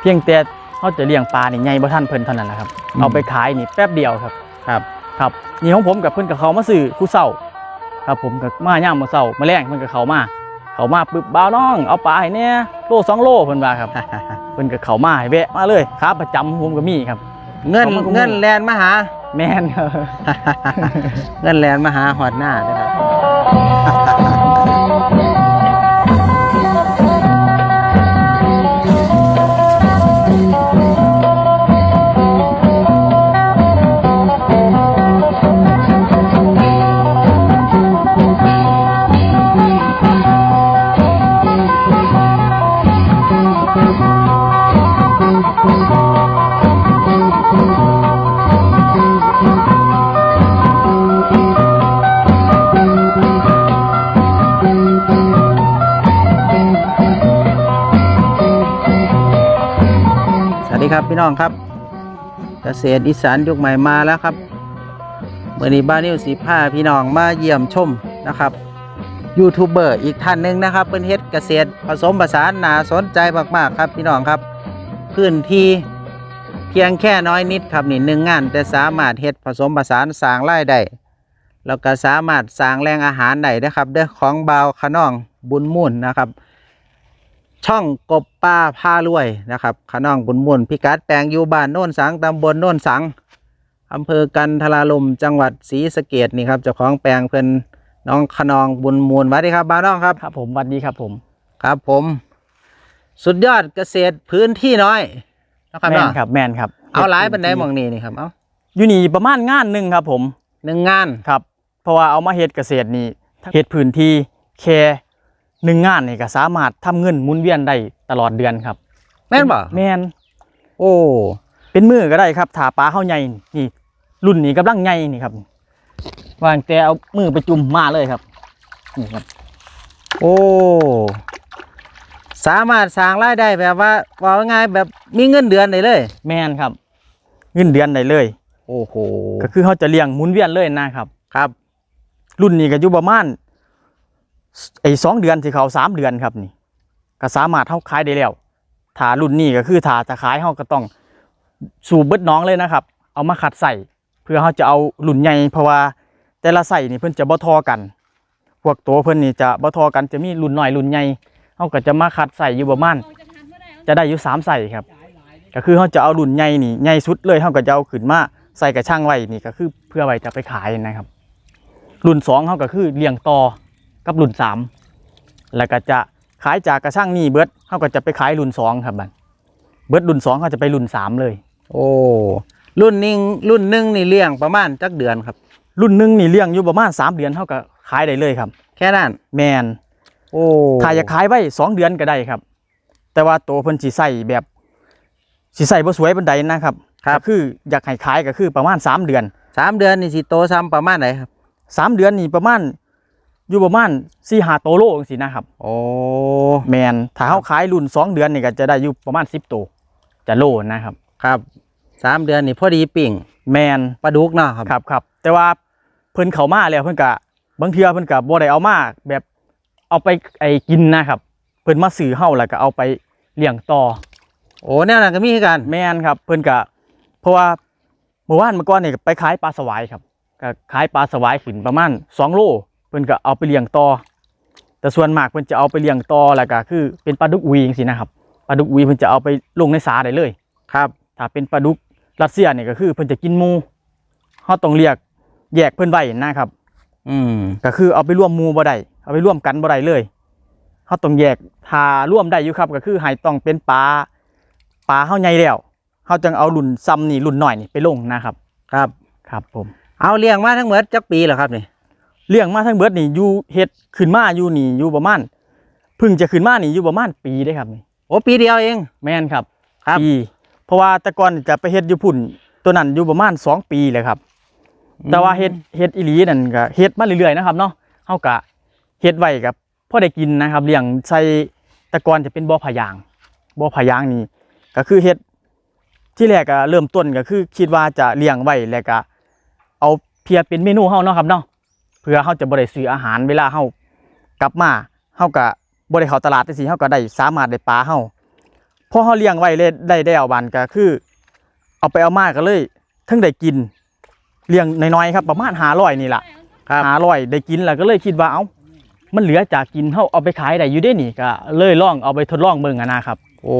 เพียงแต่เขาจะเลี้ยงปลานี่ใหญ่บ่ทันเพิ่นเท่านั้นแหละครับอืมเอาไปขายนี่แป๊บเดียวครับ ครับครับนี่ของผมกับเพิ่นกับเขามาซื้อคู่เศร้าครับผมกับมาย่ามมาเศร้ามาแรงเพิ่นกับเขามาเขามาปึ๊บบ่าวน้องเอาปลาให้เนี่ยโลสองโลเพิ่นว่าครับเพิ่นกับเขามาให้แวะมาเลยครับประจำผมก็มีครับ เงินเอามาขโมยเงินแลนมาหา แม่นครับเงินแลนมาหาหอดหน้านะครับ พี่น้องครับ เกษตรอีสานยุคใหม่มาแล้วครับเมื่อนี้บ้านนิวสีผ้าพี่น้องมาเยี่ยมชมนะครับยูทูบเบอร์อีกท่านหนึ่งนะครับเป็นเฮ็ดเกษตรผสมผสานน่าสนใจมากๆครับพี่น้องครับพื้นที่เพียงแค่น้อยนิดครับนี่หนึ่งงาน แต่สามารถเฮ็ดผสมผสานสร้างรายได้แล้วก็สามารถสร้างแรงอาหารได้นะครับเด้อของเบาขนองบุญมุ่นนะครับ ช่องกบป้าพารวยนะครับขน้องบุญมุนพิกัดแปลงอยู่บ้านโน่นสังตำบลโน่นสังอำเภอกันทราลมจังหวัดศรีสะเกดนี่ครับเจ้าของแปลงเพิ่นน้องขนองบุญมูลสวัสดีครับบ้านน้องครับครับ ผมสวัสดีครับผม ครับผม สุดยอดเกษตรพื้นที่น้อยนะครับแม่นเนาะครับแม่นครับเอาหลายบันไดหมองนี่นี่ครับเอาอยู่นี่ประมาณงานหนึงครับ ผมหนึ่งงานครับ เพราะว่าเอามาเฮ็ดเกษตรนี่เฮ็ดพื้นที่แค่ หนึ่งงานนี่ก็สามารถทำเงินหมุนเวียนได้ตลอดเดือนครับ แม่นบ่แม่นโอ้เป็นมือก็ได้ครับถ้าปลาเข้าใหญ่นี่ รุ่นนี้กำลังใหญ่นี่ครับวางแต่เอามือไปจุ่มมาเลยครับนี่ครับ โอ้สามารถสร้างรายได้แบบว่าว่าง่ายๆแบบมีเงินเดือนได้เลย แม่นครับ เงินเดือนได้เลย โอ้โหก็คือเขาจะเลี้ยงหมุนเวียนเลยนะครับ ครับ รุ่นนี้ก็อยู่ประมาณ ไอ้สองเดือนที่เขาสามเดือนครับนี่ก็สามารถเข้าขายได้แล้วถารุ่นนี้ก็คือถาจะขายเขาก็ต้องสูบเบิดน้องเลยนะครับ เอามาขัดใส่เพื่อเขาจะเอารุ่นใหญ่เพราะว่าแต่ละใส่นี่เพิ่อนจะบ่ทอกัน พวกตัวเพิ่อนนี่จะบ่ทอกันจะมีรุ่นหน้อยรุ่นใหญ่เขาก็จะมาขัดใส่อยู่ประมาณจะได้อยู่สามใส่ครับ ก็คือเขาจะเอารุ่นใหญ่นี่ใหญ่สุดเลยเขาก็จะเอาขึ้นมาใส่กระช่างไว้นี่ก็คือเพื่อไว้จะไปขายนะครับ รุ่นสองเขาก็คือเลี้ยงต่อ กับรุ่นสามแล้วก็จะขายจากกระช่างนี่เบิดเขาก็จะไปขายรุ่นสองครับบัดเบิดรุ่นสองเขาจะไปรุ่นสามเลย โอ้รุ่นหนึงรุ่นหนึงนี่เลี้ยงประมาณจักเดือนครับ รุ่นหนึ่งนี่เลี้ยงอยู่ประมาณสามเดือนเขาก็ขายได้เลยครับ แค่นั้นแมนโอ้ถ้าอยากขายไว้สองเดือนก็ได้ครับ แต่ว่าตัวเพิ่นสีใส่แบบสีใส่บ่สวยบันไดนะครับครับก็คืออยากให้ขายก็คือประมาณสามเดือนสามเดือนนี่สิโตซ้ำประมาณไหนครับสามเดือนนี่ประมาณ อยู่ประมาณสี่หาโตวโลจังซี่นะครับโอ้แมนถ้าเขาขายรุ่นสองเดือนนี่ก็จะได้อยู่ประมาณสิบตัวจะโลนะครับ ครับสามเดือนนี่พอดีปิ่งแมนปลาดุกเนาะครับครับครับแต่ว่าเพิ่นเขามาแล้วเพิ่นกะบางเทื่อเพิ่นกะบ่ได้เอามาแบบเอาไปไอ้กินนะครับ เพิ่นมาซื้อเฮาแล้วก็เอาไปเลี้ยงต่อ โอ้แนวนั้นก็มีคือกันแมนครับ เพิ่นกะเพราะว่าเมื่อวานเมื่อก่อนนี่ก็ไปขายปลาสวายครับก็ขายปลาสวายขึ้นประมาณสองโล เพิ่นก็เอาไปเลี้ยงต่อ แต่ส่วนมากเพิ่นจะเอาไปเลี้ยงต่อแล้วก็คือเป็นปลาดุกอุยจังซี่นะครับปลาดุกอุยเพิ่นจะเอาไปลงในสาได้เลยครับ ถ้าเป็นปลาดุกรัสเซียนี่ก็คือเพิ่นจะกินหมูเขาต้องเรียกแยกเพิ่นไว้นะครับ อืมก็คือเอาไปร่วมหมูบ่ได้เอาไปร่วมกันบ่ได้เลยเขาต้องแยกถ้าร่วมได้อยู่ครับ ก็คือให้ต้องเป็นปลาปลาเฮาใหญ่แล้วเขาจึงเอารุ่นซ้ำนี่รุ่นน้อยนี่ไปลงนะครับ ครับ ครับผม เอาเลี้ยงมาทั้งหมดจักปีเหรอครับนี่ เลี้ยงมาทั้งเบิดนี่อยู่เฮ็ดขึ้นมาอยู่นี่อยู่ประมาณเพิ่งจะขึ้นมานี่อยู่ประมาณปีได้ครับนี่โอ้ปีเดียวเอง แม่นครับครับ ปี เพราะว่าแต่ก่อนจะไปเฮ็ดอยู่พุ่น ตัวนั้นอยู่ประมาณสองปีเลยครับ แต่ว่าเฮ็ดเฮ็ดอีหลีนั่นก็เฮ็ดมาเรื่อยๆนะครับเนาะเฮาก็เฮ็ดไว้กับพอได้กินนะครับเลี้ยงใส่แต่ก่อนจะเป็นบ่อผายางบ่อผายางนี่ก็คือเฮ็ดที่แรกก็เริ่มต้นก็คือคิดว่าจะเลี้ยงไว้แล้วก็เอาเพียเป็นเมนูเฮาเนาะครับเนาะ เพื่อเฮาจะบ่ได้ซื้ออาหารเวลาเฮากลับมาเฮาก็บ่ได้เข้าตลาดจังซี่เฮาก็ได้สามารถได้ปลาเฮาพอเฮาเลี้ยงไว้เลยได้ได้เอาบานก็คือ เอาไปเอามาก็เลยทั้งได้กินเลี้ยงน้อยๆครับ ประมาณ500นี่ล่ะครับ500ได้กินแล้วก็เลยคิดว่าเอ้ามันเหลือจากกินเฮาเอาไปขายได้อยู่ได้นี่ก็เลยลองเอาไปทดลองเบิ่งอะนะครับ โอ้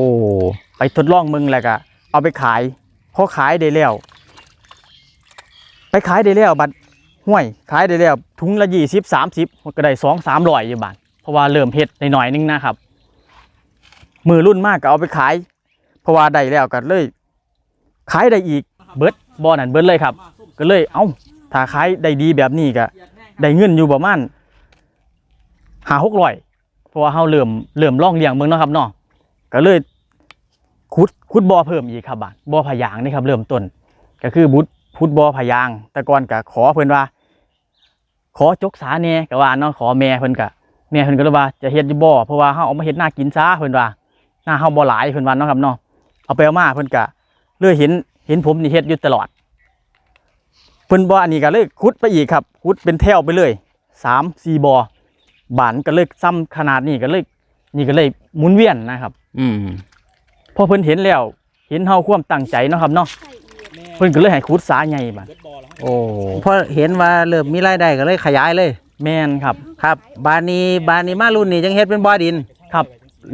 ไปทดลองมึงแล้วก็เอาไปขายพอขายได้แล้ว ไปขายได้แล้วบัด ห้วยขายได้แล้วถุงละยี่สิบสามสิบก็ได้สองสามร้อยอยู่บาทเพราะว่าเริ่มเฮ็ดหน่อยนึงนะครับ มือรุ่นมากก็เอาไปขาย เพราะว่าได้แล้วก็เลย ขายได้อีกเบิร์ดบอนั่นเบิร์ดเลยครับ ก็เลยเอ้าถ้าขายได้ดีแบบนี้ก็ได้เงินอยู่ประมาณหาหกร้อยเพราะว่าเฮาเริ่มเริ่มล่องเลี้ยงเมืองนะครับเนาะก็เลยขุดขุดบ่อเพิ่มอีกครับบาดบ่อพะยางนี่ครับ เริ่มต้น ก็คือบุดพุดบ่อพะยาง แต่ก่อนก็ขอเพิ่อนว่า ขอจกสาแหน่ก็ว่าเนาะขอแม่เพิ่นก็แม่เพิ่นก็เลยว่าจะเฮ็ดอยู่บ่อเพราะว่าเฮาเอามาเฮ็ดหน้ากินซะเพิ่นว่าหน้าเฮาบ่หลายเพิ่นว่าเนาะครับเนาะเอาไปเอามาเพิ่นก็เลยเห็นเห็นผมนี่เฮ็ดอยู่ตลอดเพิ่นบ่อันนี้ก็เลยขุดไปอีกครับขุดเป็นแถวไปเลยสามสี่บ่อบานก็เลยซ้ำขนาดนี้ก็เลยนี่ก็เลยหมุนเวียนนะครับ อืมพอเพิ่นเห็นแล้ว เห็นเฮาความตั้งใจเนาะครับเนาะเพิ่นก็เลยให้ขุดสาใหญ่บัดโอ้พอเห็นว่าเริ่มมีรายได้ก็เลยขยายเลย แม่นครับ ครับ บานนี้บานนี้มารุ่นนี้จังเฮ็ดเป็นบ่อดิน ครับ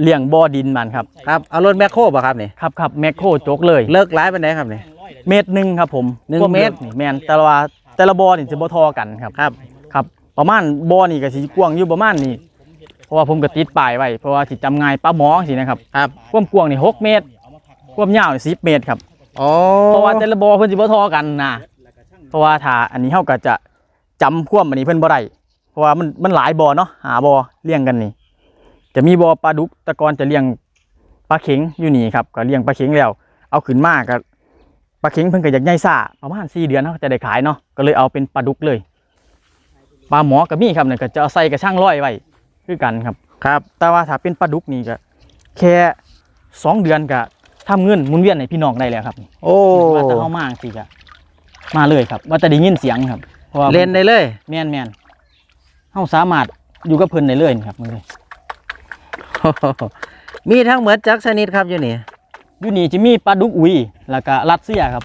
เลี้ยงบ่อดินมันครับ ครับ เอารถแมคโครบ่ครับนี่ ครับครับแมคโครจกเลย เลิกหลายปานใดครับนี่ เมตรหนึงครับผมหนึ่งควาเมตรลึกนี่แม่นแต่ว่าแต่ละบ่อนี่สิบ่เทอกันครับ ครับ ครับ ประมาณบ่อนี่ก็สิกว้างอยู่ประมาณนี้เพราะว่าผมก็ติดป้ายไว้เพราะว่าสิจำง่ายปลาหมอสินะครับ ครับ ความกว้างนี่6เมตร ความยาวนี่10เมตรครับ โอ้เพราะว่าแต่ละบ่อเพิ่นสิบ่เทอกันนะเพราะว่าถ้าอันนี้เฮาก็จะจำความอันนี้เพิ่นบ่ได้เพราะว่ามันมันหลายบ่อเนาะหาบ่อเลี้ยงกันนี่จะมีบ่อปลาดุกแต่ก่อนจะเลี้ยงปลาเข็งอยู่นี่ครับก็เลี้ยงปลาเข็งแล้ว เอาขึ้นมาก็ปลาเข็งเพิ่นก็อยากใหญ่ซ่าประมาณ4เดือนเนาะจะได้ขายเนาะก็เลยเอาเป็นปลาดุกเลยปลาหมอก็มีครับเนี่ยก็จะเอาใส่กระช่างร้อยไว้คือกันครับครับ แต่ว่าถ้าเป็นปลาดุกนี่ก็แค่สองเดือนก็ ทำเงินหมุนเวียนให้พี่น้องได้แล้วครับโอ้ว่าจะเข้ามาสิก็มาเลยครับ ว่าจะได้ยินเสียงครับเพราะว่าเล่นได้เลยแม่นแม่นเฮาสามารถอยู่กับเพิ่นได้เลยนี่ครับมันเลยมีทั้งหมดจักชนิดครับอยู่นี่อยู่นี่จะมีปลาดุกอุยแล้วก็รัสเซียครับ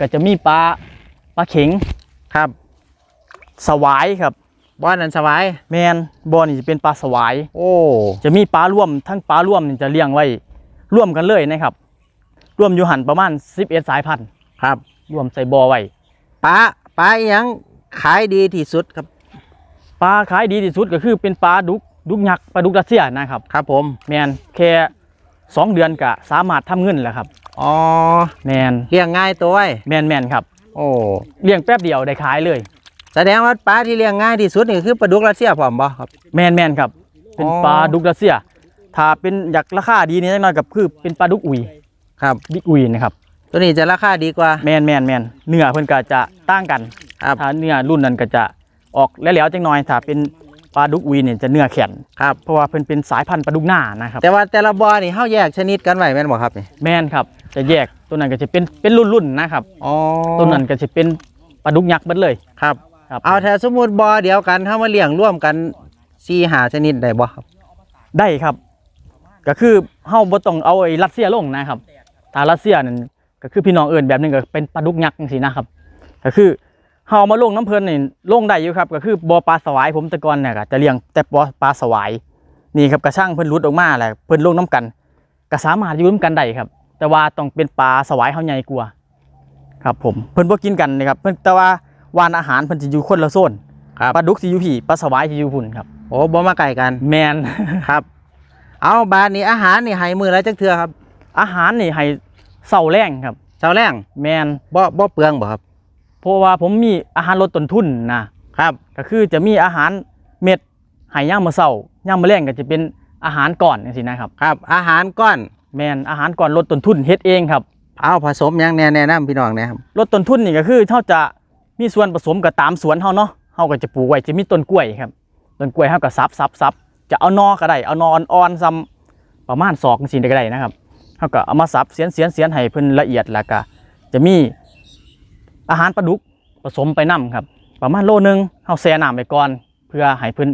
ก็จะมีปลาปลาเข็งครับ สวายครับบ่อนั้นสบายแมนบอนี่จะเป็นปลาสวาย โอ้ จะมีปลาร่วมทั้งปลาร่วมนี่จะเลี้ยงไว้ร่วมกันเลยนะครับ ร่วมอยู่หันประมาณ11สายพันธุ์ครับร่วมใส่บอไว้ปลาปลาอิหยังขายดีที่สุดครับ ปลาขายดีที่สุดก็คือเป็นปลาดุกดุกยักษ์ปลาดุกรัสเซียนะครับครับผม แมนแค่สองเดือนก็สามารถทำเงินแล้วครับ อ๋อแมนเลี้ยงง่ายตัวไว้แมนแมนครับโอ้ เลี้ยงแป๊บเดียวได้ขายเลย แสดงว่าปลาที่เลี้ยงง่ายที่สุดนี่คือปลาดุกรัสเซียพร้อมบ่ครับ แมนแมนครับ เป็นอ๋อ ปลาดุกรัสเซีย ถ้าเป็นอยากราคาดีนี่จักหน่อยกับคือเป็นปลาดุกอุย ครับบิ๊กอุยนะครับ ตัวนี้จะราคาดีกว่าแมนแมนแมนเนื้อเพิ่นก็จะต่างกันครับถ้าเนื้อรุ่นนั้นก็จะออกแล้วๆจังหน่อยถ้าเป็นปลาดุกอุยเนี่ยจะเนื้อแข็งครับเพราะว่าเพิ่นเป็นสายพันธุ์ปลาดุกหน้านะครับแต่ว่าแต่ละบ่อนี่เฮาแยกชนิดกันไว้แม่นบ่ครับนี่แมนครับจะแยกตัวนั้นก็จะเป็นเป็นรุ่นๆนะครับอ๋อตัวนั้นก็จะเป็นปลาดุกยักษ์เบิดเลยครับครับเอาถ้าสมมุติบ่อเดียวกันเฮามาเลี้ยงร่วมกัน4 5ชนิดได้บ่ครับได้ครับ ก็คือเฮาบ่ต้องเอาไอ้รัสเซียลงนะครับ ถ้ารัสเซียนั่นก็คือพี่น้องเอิ้นแบบหนึงก็เป็นปลาดุกยักษ์จังซี่นะครับ ก็คือเฮาเอามาลงน้ำเพิ่นนี่ลงได้อยู่ครับ ก็คือบ่อปลาสวายผมแต่ก่อนเนี่ยก็จะเลี้ยงแต่บ่อปลาสวายนี่ครับกระช่างเพิ่นรุดออกมาแหละเพิ่นลงน้ำกันก็สามารถอยู่ร่วมกันได้ครับ แต่ว่าต้องเป็นปลาสวายเฮาใหญ่กว่าครับผมเพิ่นบ่กินกันนะครับเพิ่นแต่ว่าวานอาหารเพิ่นสิอยู่คนละโซนครับปลาดุกสิอยู่พี่ปลาสวายสิอยู่พุ่นครับโอ้บ่มาไก่กันแมนครับ เอาบานนี้อาหารนี่ให้มื้อละจักเทื่อครับ อาหารนี่ให้เศร้าแรงครับเช้าแรงแมนบ่บ่เปลืองบ่ครับ เพราะว่าผมมีอาหารลดต้นทุนนะครับก็คือจะมีอาหารเม็ดให้ย่ามมื้อเช้าย่ามมื้อแรงก็จะเป็นอาหารก่อนจังซี่นะครับครับ อาหารก้อนแมนอาหารก่อนลดต้นทุนเฮ็ดเองครับเอาผสมหยังแน่แนะนำพี่น้องแนะครับลดต้นทุนนี่ก็คือเฮาจะมีส่วนผสมกับตามสวนเฮาเนาะเฮาก็จะปลูกไว้จะมีต้นกล้วยครับต้นกล้วยเฮาก็ซับซับซับจะเอานอก็ได้เอานออ่อนๆซ้ำประมาณศอกจังซี่ก็ได้นะครับ เฮาก็เอามาสับเสียนเสียนเสียนให้เพิ่นละเอียดแล้วก็จะมีอาหารปลาดุกผสมไปนํครับ ประมาณโลนึงเฮาแช่น้ำไว้ก่อน เพื่อให้เพิ่น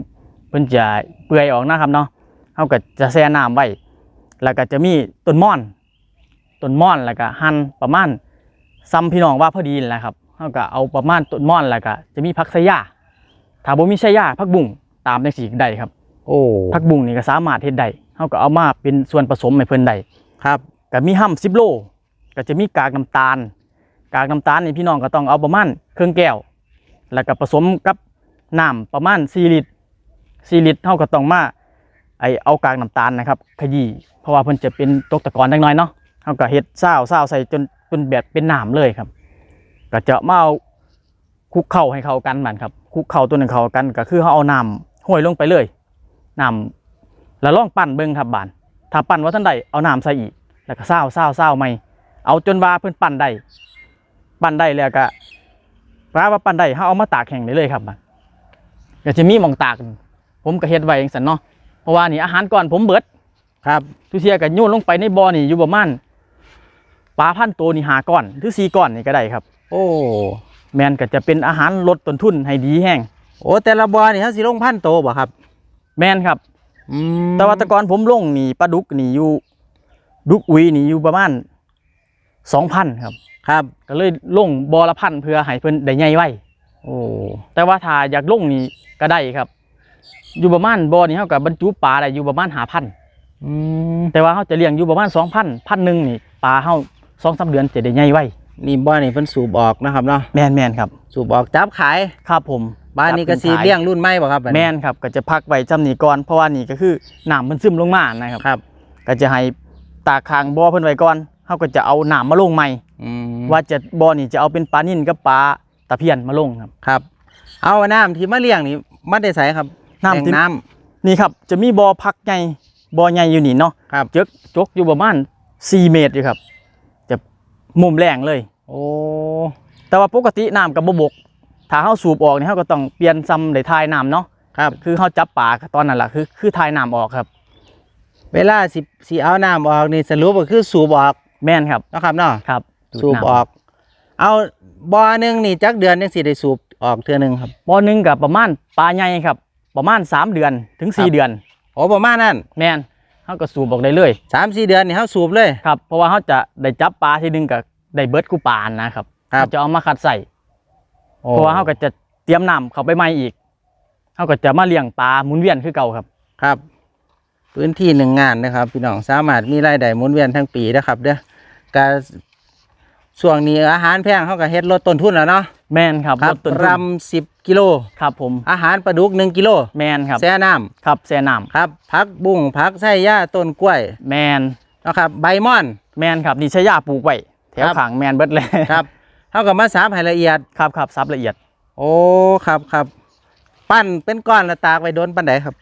เพิ่นจะเปื่อยออกนะครับเนาะเฮาก็จะแช่น้ำไว้แล้วก็จะมีต้นม่อนต้นม่อนแล้วก็หั่นประมาณซ้ำพี่น้องว่าพอดีนั่นแหละครับเฮาก็เอาประมาณต้นม่อนแล้วก็จะมีผักไสยาถ้าบ่มีไสยาผักบุ้งตามจังซี่ก็ได้ครับ โอ้ผักบุ้งนี่ก็สามารถเฮ็ดได้เฮาก็เอามาเป็นส่วนผสมให้เพิ่นได้ ครับก็มีห้ำ10โลก็จะมีกากน้ำตาล กากน้ำตาลนี่พี่น้องก็ต้องเอาประมาณเครึ่องแก้ว แล้วก็ผสมกับน้ำประมาณ4ลิตร4ลิตรเฮาก็ต้องมาไอเอากากน้ำตาลนะครับ ขยี้เพราะว่าเพิ่นจะเป็นตกตะกอนจักหน่อยเนาะเฮาก็เฮ็ดซาวซาวใส่จนจนแบบเป็นน้ำเลยครับ ก็จะมาเอาคุกเข้าให้เข้ากันมันครับคุกเข้าตัวหนึ่งเข้ากันก็คือเฮาเอาน้ำห้วยลงไปเลยน้ำแล้วล่องปั้นเบิ่งครับบาน ถ้าปั้นว่าท่านใดเอาน้ำใส่อีก แล้วก็ซาวซาวซาวใหม่เอาจนว่าเพิ่นปั้นได้ปั้นได้แล้วก็ปลาว่าปั้นได้เฮาเอามาตากแห้งได้เลยครับมันก็จะมีหมองตาก ผมก็เฮ็ดไว้จังซั่นเนาะเพราะว่านี่อาหารก่อนผมเบิดครับทุเทียก็โยนลงไปในบ่อนี่อยู่ประมาณปลาพันตัวนี่หาก้อนหรือสี่ก้อนนี่ก็ได้ครับ โอ้แมนก็จะเป็นอาหารลดต้นทุนให้ดีแห้งโอ้แต่ละบ่อนี่เขาสิลงพันโตบ่ครับ แมนครับอืม แต่ว่าแตะกอนผมลงนี่ปลาดุกนี่อยู่ ดุกอุยนี่อยู่ประมาณสองพันครับ ครับ ก็เลยลงบอละพันเพื่อให้เพิ่นได้ใหญ่ไว้โอ้แต่ว่าถ้าอยากลงนี่ก็ได้ครับ อยู่ประมาณบอนี่เฮากับบรรจุปลาได้อยู่ประมาณหาพันอืมแต่ว่าเฮาจะเลี้ยงอยู่ประมาณสองพันพันหนึ่งนี่ปลาเฮาสองสามเดือนจะได้ใหญ่ไว้นี่บ่อนี่เพิ่นสูบออกนะครับเนาะแมนแมนครับ สูบออกจับขายครับผม บ้านนี้ก็สิเลี้ยงรุ่นใหม่บ่ครับบัดแมนี้นครับก็จะพักไว้จำนี่ก่อนเพราะว่านี่ก็คือน้ำมันซึมลงมานะครับครับ ก็จะให้ตากคางบ่อเพิ่นไว้ก่อนเฮาก็จะเอาน้ำมาลงใหม่อืมว่าจะบ่อนี่จะเอาเป็นปลานิ่นกับปลาตะเพียนมาลงครับครับ เอาน้ำที่มาเลี้ยงนี่มันได้ใส่ครับน้ำที่แหล่งน้ำนี่ครับจะมีบ่อพักใหญ่บ่อใหญ่อยู่นี่เนาะครับจกจกอยู่ประมาณ4เมตรอยู่ครับ จะมุมแรงเลย โอ้แต่ว่าปกติน้ำกับบ่บก ถ้าเฮาสูบออกนี่เฮาก็ต้องเปลี่ยนซ้ำได้ทายน้ำเนาะครับ คือเฮาจับปลาตอนนั้นล่ะคือคือทายน้ำออกครับ เวลาสิสิเอาน้ำออกนี่สรุปก็คือสูบออกแม่นครับเนาะครับเนาะครับสูบน้ำออก เอาบ่อหนึงนี่จักเดือนจังสิได้สูบออกเทื่อหนึงครับ บ่อหนึงกับประมาณปลาใหญ่ครับ ประมาณ 3 เดือนถึง ครับ4เดือน โอ้ประมาณนั้นแม่นเฮาก็สูบออกได้เลยสามสี่เดือนนี่เฮาสูบเลย ครับ เพราะว่าเฮาจะได้จับปลาทีนึงก็ได้เบิดกูปานนะครับครับ เฮาจะเอามาคัดใส่ โอ้เพราะว่าเฮาก็จะเตรียมน้ำเข้าไปใหม่อีกเฮาก็จะมาเลี้ยงปลาหมุนเวียนคือเก่าครับ ครับ พื้นที่หนึ่งงานนะครับ พี่น้องสามารถมีรายได้หมุนเวียนทั้งปีนะครับเด้อก็ช่วงนี้อาหารแพงเขาก็เฮ็ดลดต้นทุนแล้วเนาะแม่นครับครัลบดต้นทุนรำสิบกิโล ครับผมอาหารปลาดุกหนึ่งกิโลแม่นครับแช่น้ครับแซ่น้ำครับผักบุ้งผักไส้ย่าต้นกล้วยำแม่นนะครับ ใบม่อน แม่นครับนี่ใช้ยาปลูกไว้แถวครับข้างแม่นเบิดเลย ครับ เท่ากับมาสามให้ละเอียด ครับครับซับละเอียดโอ้ครับครับปั้นเป็นก้อนแล้วตากไว้โดนปันไดครับ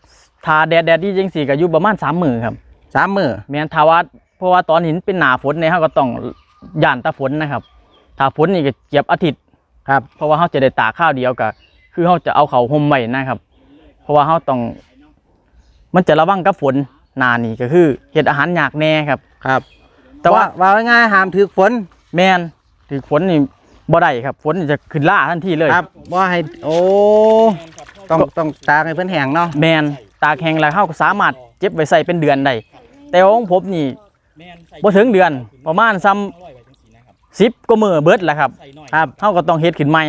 ทาแดดแดดดีจังสี่ก็อยู่ประมาณ3มื้อครับสามมือแม่นทาว่าเพราะว่าตอนหินเป็นหนาฝนเนี่ยเขาก็ต้องย่านตาฝนนะครับถ้าฝนนี่ก็เก็บอาทิตย์ครับ เพราะว่าเขาจะได้ตากข้าวเดียวกับคือเขาจะเอาเขาห่มไว้นะครับ เพราะว่าเขาต้อง มันจะระวังกับฝนหนานี่ก็คือเห็ดอาหารยากแน่ครับ ครับ แต่ว่าว่าง่ายๆห้ามถือฝนแมนถือฝนนี่ บ่ได้ครับฝนนี่จะขึ้นล่าทันทีเลยครับว่าให้โอ้ต้องต้องตากให้เพิ่นแห้งเนาะแมนตากแห้งแล้วเขาก็สามารถเก็บไว้ใส่เป็นเดือนได้แต่ว่าของผมนี่บ่ถึงเดือนประมาณซ้ำสิบก็มือเบิดแหละครับครับเขาก็ต้องเฮ็ดขึ้นใหม่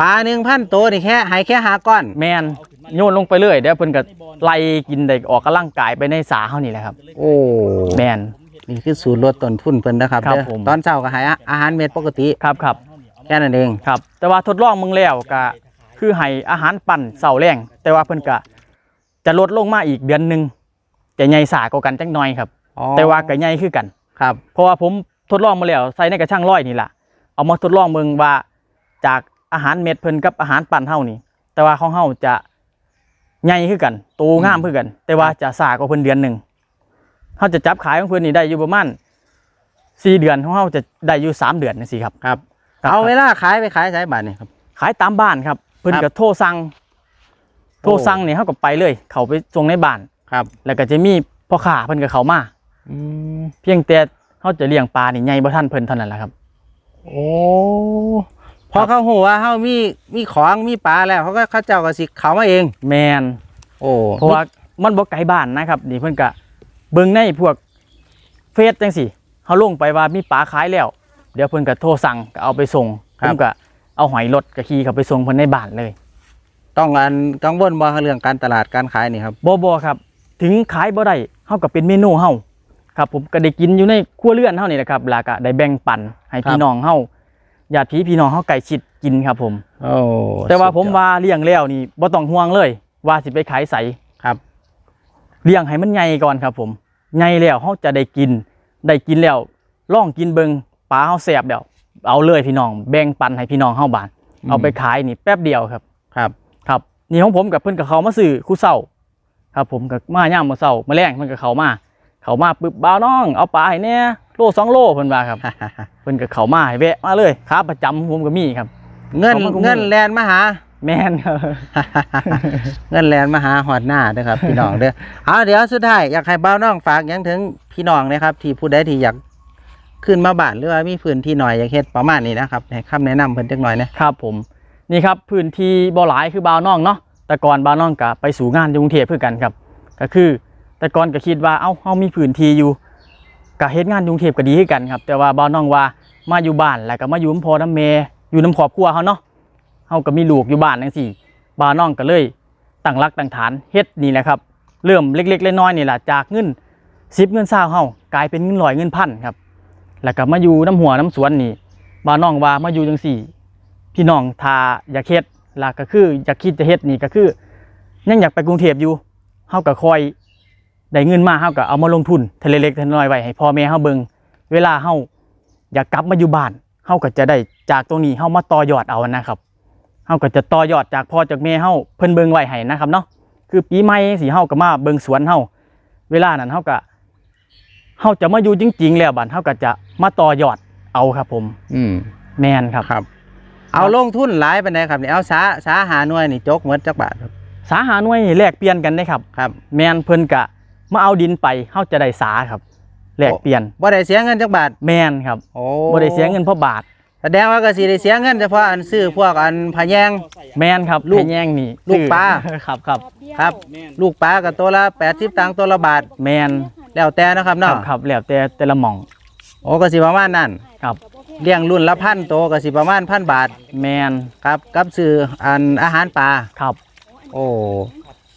ปลาหนึ่งพันตัวนี่แค่ให้แค่หาก้อน แมนโยนลงไปเลยเดี๋ยวเพิ่นก็ไล่กินได้ออกกำลังกายไปในสาเฮานี่แหละครับ โอ้แมน นี่คือสูตรลดต้นทุนเพิ่นนะครับครับเด้อผม ตอนเช้าก็ให้อาอาหารเม็ดปกติ ครับครับแค่นั้นเอง ครับ แต่ว่าทดลองมึงแล้วก็คือให้อาหารปั่นเสาแรงแต่ว่าเพิ่นก็จะลดลงมาอีกเดือนหนึงจะใหญ่สากว่ากันจักหน่อยครับอ๋อแต่ว่าก็ใหญ่คือกัน ครับ เพราะว่าผมทดลองมาแล้วใส่ในกระช่างร้อยนี่ล่ะเอามาทดลองมึงว่าจากอาหารเม็ดเพิ่นกับอาหารปั่นเฮานี่ แต่ว่าของเฮาจะใหญ่คือกันโตงามคือกัน แต่ว่าจะสากว่าเพิ่นเดือนหนึง เฮาจะจับขายของเพิ่นนี่ได้อยู่ประมาณสี่เดือนของเฮาจะได้อยู่สามเดือนจังซี่ครับครับครับ เอาเวลาขายไปขายสายบาทนี่ครับขายตามบ้านครับ เพิ่นครัก็บโทรสั่งโทรสั่งนี่เฮาก็ไปเลย เขาไปส่งในบ้านครับ แล้วก็จะมีพ่อค้าเพิ่นก็เข้ามาอืมเพียงแต่เฮาจะเลี้ยงปลานี่ใหญ่บ่ทันเพิ่นเท่านั้นแหละครับ โอ้พอเขาหูว่าเขามีมีของมีปลาแล้วเขาก็เขาเจ้าก็สิเขามาเอง แมนโอ้เพราะว่ามันบ่ไกลบ้านนะครับนี่เพิ่นก็ เบิ่งในพวกเฟซจังสิเขาลงไปว่ามีปลาขายแล้ว เดี๋ยวเพิ่นก็โทรสั่งก็เอาไปส่งผมก็เอาหอยรถก็ขี่เข้าไปส่งเพิ่นในบ้านเลยต้องอันกังวลบ่เรื่องการตลาดการขายนี่ครับ บ่บ่ครับ ถึงขายบ่ได้เฮาก็เป็นเมนูเฮาครับ ผมก็ได้กินอยู่ในครัวเรือนเฮานี่แหละครับแล้วก็ได้แบ่งปันให้ครับพี่น้องเฮาญาติพี่พี่น้องเฮาใกล้ชิดกินครับผม โอ้แต่ว่าผมสุดยอดว่าเลี้ยงแล้วนี่บ่ต้องห่วงเลย ว่าสิไปขายใสครับ เลี้ยงให้มันใหญ่ก่อนครับผมใหญ่แล้วเฮาจะได้กิน ได้กินแล้วลองกินเบิงปลาเฮาแซ่บแล้วเอาเลยพี่น้องแบ่งปันให้พี่น้องเฮาบ้าน เอาไปขายนี่แป๊บเดียวครับครับครับนี่ของผมกับเพิ่นกับเขามาซื้อคู่เศร้าครับผมกับมาย่ามมาเศร้ามาแรงเพิ่นกับเขามาเขามาปึ๊บบ่าวน้อง เอาปลาให้แหน่โลสองโลเพิ่นว่าครับ เพิ่นกับเขามาให้แวะมาเลยค้าประจำผมก็มีครับ เงินเอามาคุมเงินแลนมาหา แม่นครับ เงินแลนมาหาหอดหน้าเด้อครับ พี่น้องเด้อเอาเดี๋ยวสุดท้ายอยากให้บ้าวน้องฝากหยังถึงพี่น้องนะครับ ที่ผู้ใดที่อยากขึ้นมาบ้านหรือว่ามีพื้นที่หน่อยอยากเฮ็ดประมาณนี้นะครับให้คำแนะนำเพิ่นจักหน่อยนะครับผมนี่ครับพื้นที่บ่หลายคือบ่าวน้องเนาะแต่ก่อนบ่าวน้องก็ไปสู่งานอยู่กรุงเทพเพื่อกันครับ ก็คือแต่ก่อนก็คิดว่าเอ้าเฮามีพื้นที่อยู่ก็เฮ็ดงานอยู่กรุงเทพก็ดีคือกันครับ แต่ว่าบ่าวน้องว่ามาอยู่บ้านแล้วก็มาอยู่น้ำพ่อน้ำแม่อยู่น้ำครอบครัวเฮาเนาะ เฮาก็มีลูกอยู่บ้านจังซี่บ่าวน้องก็เลยตั้งรักตั้งฐานเฮ็ดนี่แหละครับ เริ่มเล็กๆน้อยๆนี่แหละจากเงิน10เงิน20เฮากลายเป็นเงินร้อยเงินพันครับ แล้วก็มาอยู่น้ำหัวน้ำสวนนี่บ่าวน้องว่ามาอยู่จังซี่ พี่น้องถ้าอยากเฮ็ดหลักก็คืออยากคิดจะเฮ็ดนี่ก็คือ ยังอยากไปกรุงเทพอยู่เฮาก็คอยได้เงินมาเฮาก็เอามาลงทุนเทเลเล็กเทเลน้อยไว้ให้พ่อแม่เฮาเบิงเวลาเฮาอยากกลับมาอยู่บ้านเฮาก็จะได้จากตรงนี้เฮามาต่อยอดเอานะครับ เฮาก็จะต่อยอดจากพ่อจากแม่เฮาเพิ่นเบิ่งไว้ให้นะครับเนาะคือปีใหม่สิเฮาก็มาเบิ่งสวนเฮาเวลานั้นเฮาก็เฮาจะมาอยู่จริง ๆ แล้วบัดเฮาก็จะมาต่อยอดเอาครับผม อืมแม่นครับ ครับ เอาลงทุนหลายปานใดครับนี่เอาสาสาหาหน่วยนี่จกหมดจักบาทครับ สาหาหน่วยนี่แลกเปลี่ยนกันได้ครับ ครับแมนเพิ่นกะมาเอาดินไปเฮาจะได้สาครับแลกเปลี่ยนบ่ได้เสียเงินจักบาทแมนครับโอ้บ่ได้เสียเงินเพราะบาท แสดงว่าก็สิได้เสียเงินเฉพาะอันซื้อพวกอันพะแยง แมนครับลูกให้แย่งนี่ลูกปลา ครับครับ ครับลูกปลาก็ตัวละ80ตังค์ตัวละบาทแมนแล้วแต่นะครับครัเนาะบครับแล้วแต่แต่ละหม่องโอ้ก็สิประมาณนั้นครับ เลี้ยงรุ่นละพันโตวก็สิประมาณพันบาทแมนครับกับซื้ออันอาหารปลา ครับ โอ้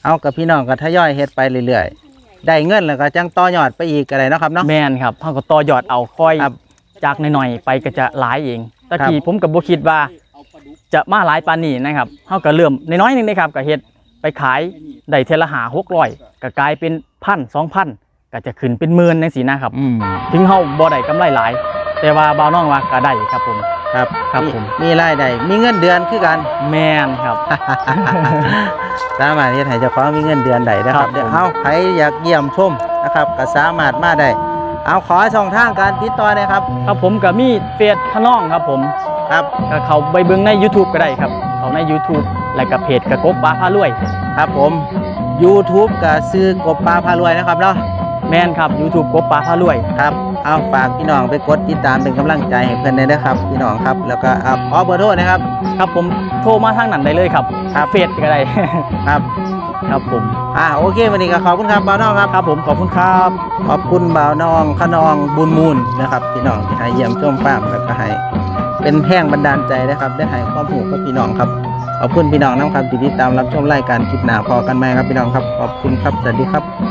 เอากับพี่น้องก็ทยอยเฮ็ดไปเรื่อยๆ ได้เงินแล้วก็จังต่อยอดไปอีกก็ได้เนาะครับเนาะ แมนครับเฮาก็ต่อยอดเอาค่อยครับ จากหน่อยๆไปก็จะหลายเองตะครับกี้ผมก็บ่คิดว่าจะมาหลายปานนี้นะครับเฮาก็เริ่มน้อยๆหนึงนะครับก็เฮ็ดไปขายได้เทอละหา600ก็กลายเป็นพันสองพันก็จะขึ้นเป็นหมื่นจังซี่นะครับอืมถึงเฮาบ่ได้กำไรหลาย แต่ว่าบ่าวน้องว่าก็ได้ครับผมครับครับผมมีรายได้มีเงินเดือนคือกันแม่นครับสามารถเฮ็ดให้เจ้าของมีเงินเดือนได้นะคครัรับบเดี๋ยวผมเอาใครอยากเยี่ยมชมนะครับก็สามารถมาได้ เอาขอช่องทางการติดต่อหนะครับ ครับผมก็มีเฟซทะน้องครับผมครับก็เขาไปเบิ่งใน YouTube ก็ได้ครับ เขาใน YouTube แล้วก็เพจกระกบปลาพารวย ครับผม YouTube ก็ซื้อกบปลาพารวยนะครับเนาะแม่นครับ YouTube กบปลาพารวย ครับเอาฝากพี่น้องไปกดติดตามเป็นกำลังใจให้เพื่อนได้นะครับ พี่น้องครับ แล้วก็อะขอเบอร์โทรนะครับ ครับผมโทรมาทางนั้นได้เลยครับครับเฟซก็ได้ ครับ ครับผม อ่าโอเควันนี้ก็ขอบคุณครับบ่าวน้องครับครับผมขอบคุณครับขอบคุณบ่าวน้องขนองบุญมูลนะครับพี่น้องที่ให้เยี่ยมชมฟาร์มแล้วก็ให้เป็นแห้งบันดาลใจนะครับ ได้ให้ความรู้กับพี่น้องครับขอบคุณพี่น้องนะครับที่ติดตามรับชมรายการคลิปหน้าพอกันไหมครับพี่น้องครับขอบคุณครับสวัสดีครับ